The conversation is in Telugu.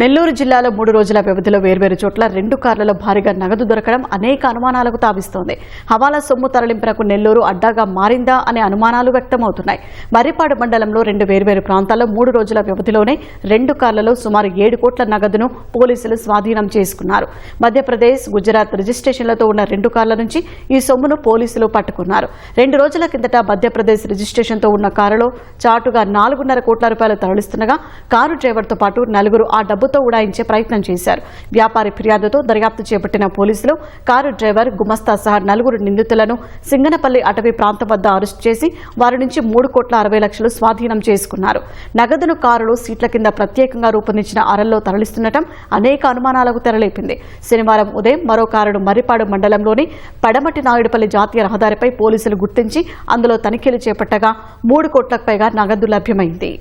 నెల్లూరు జిల్లాలో మూడు రోజుల వ్యవధిలో వేర్వేరు చోట్ల రెండు కార్లలో భారీగా నగదు దొరకడం అనేక అనుమానాలకు తావిస్తోంది. హవాలా సొమ్ము తరలింపునకు నెల్లూరు అడ్డాగా మారిందా అనే అనుమానాలు వ్యక్తమవుతున్నాయి. మర్రిపాడు మండలంలో రెండు వేర్వేరు ప్రాంతాల్లో మూడు రోజుల వ్యవధిలోనే రెండు కార్లలో సుమారు ఏడు కోట్ల నగదును పోలీసులు స్వాధీనం చేసుకున్నారు. మధ్యప్రదేశ్ గుజరాత్ రిజిస్ట్రేషన్లతో ఉన్న రెండు కార్ల నుంచి ఈ సొమ్మును పోలీసులు పట్టుకున్నారు. రెండు రోజుల కిందట మధ్యప్రదేశ్ రిజిస్ట్రేషన్తో ఉన్న కారులో చాటుగా నాలుగున్నర కోట్ల రూపాయలు తరలిస్తుండగా కారు డ్రైవర్తో పాటు నలుగురు ఆ డబ్బుతో ఉడాయించే ప్రయత్నం చేశారు. వ్యాపారి ఫిర్యాదుతో దర్యాప్తు చేపట్టిన పోలీసులు కారు డ్రైవర్ గుమస్తా సహా నలుగురు నిందితులను సింగనపల్లి అటవీ ప్రాంతం వద్ద అరెస్ట్ చేసి వారి నుంచి మూడు కోట్ల అరవై లక్షలు స్వాధీనం చేసుకున్నారు. నగదును కారులు సీట్ల కింద ప్రత్యేకంగా రూపొందించిన అరల్లో తరలిస్తుండటం అనేక అనుమానాలకు తెరలేపింది. శనివారం ఉదయం మరో కారును మర్రిపాడు మండలంలోని పడమటి నాయుడుపల్లి జాతీయ రహదారిపై పోలీసులు గుర్తించి అందులో తనిఖీలు చేపట్టగా మూడు కోట్లకు పైగా నగదు లభ్యమైంది.